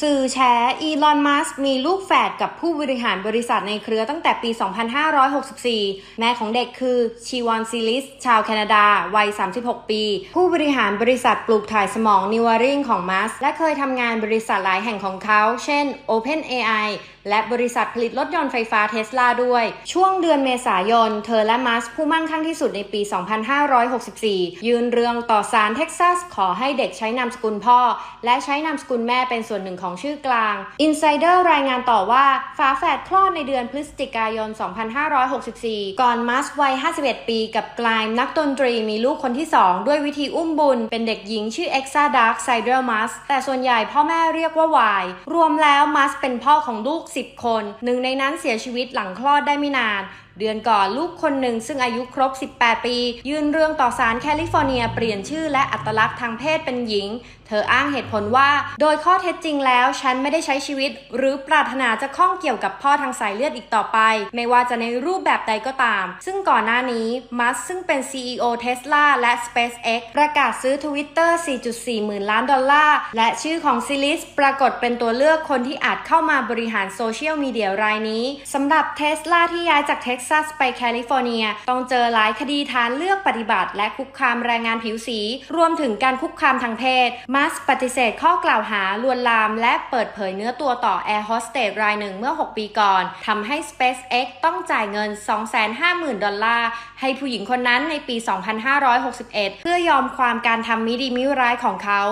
สื่อแชร์อีลอน มัสมีลูกแฝดกับผู้บริหารบริษัทในเครือตั้งแต่ปี 2564 แม่ของเด็กคือชีวอนซิลิส ชาวแคนาดา วัย 36 ปี ผู้บริหารบริษัทปลูกถ่ายสมองนิวาริงของมัส และเคยทำงานบริษัทหลายแห่งของเขา เช่น OpenAI และบริษัทผลิตรถยนต์ไฟฟ้าเทสลาด้วย ช่วงเดือนเมษายน เธอและมัสผู้มั่งคั่งที่สุดในปี 2564 ยืนเรื่องต่อศาลเท็กซัส ขอให้เด็กใช้นามสกุลพ่อ และใช้นามสกุลแม่เป็นส่วนหนึ่งของชื่อกลาง Insider รายงานต่อว่าฝาแฝดคลอดในเดือนพฤศจิกายน 2564 ก่อนมัสวัย 51 ปีกับกลายนักดนตรีมีลูกคนที่ 2 ด้วยวิธีอุ้มบุญ เป็นเด็กหญิงชื่อ Exa Dark s i d e r Mas แต่ส่วนใหญ่พ่อแม่เรียกว่าวาย รวมแล้วมัสเป็นพ่อของลูก 10 คน หนึ่งในนั้นเสียชีวิตหลังคลอดได้ไม่นานเดือนก่อนลูกคนหนึ่งซึ่งอายุครบ 18 ปี ยื่นเรื่องต่อศาลแคลิฟอร์เนีย เปลี่ยนชื่อและอัตลักษณ์ทางเพศเป็นหญิง เธออ้างเหตุผลว่า โดยข้อเท็จจริงแล้ว ฉันไม่ได้ใช้ชีวิต หรือปรารถนาจะข้องเกี่ยวกับพ่อทางสายเลือดอีกต่อไป ไม่ว่าจะในรูปแบบใดก็ตาม ซึ่งก่อนหน้านี้มัสซึ่งเป็น CEO Tesla และ SpaceX ประกาศซื้อ Twitter 4.4 หมื่นล้านดอลลาร์ และชื่อของซิลิสปรากฏเป็นตัวเลือกคนที่อาจเข้ามาบริหารโซเชียลมีเดียรายนี้สำหรับ Tesla ที่ย้ายจากเท็กซัสไปแคลิฟอร์เนีย ต้องเจอหลายคดีฐานเลือกปฏิบัติ และคุกคามแรงงานผิวสี รวมถึงการคุกคามทางเพศ มัสปฏิเสธข้อกล่าวหาลวนลาม และเปิดเผยเนื้อตัวต่อแอร์โฮสเตสรายหนึ่งเมื่อ 6 ปีก่อนทำให้ SpaceX ต้องจ่ายเงิน 250,000 ดอลลาร์ ให้ผู้หญิงคนนั้นในปี 2561 เพื่อยอมความการทำมิดีมิร้ายของเขา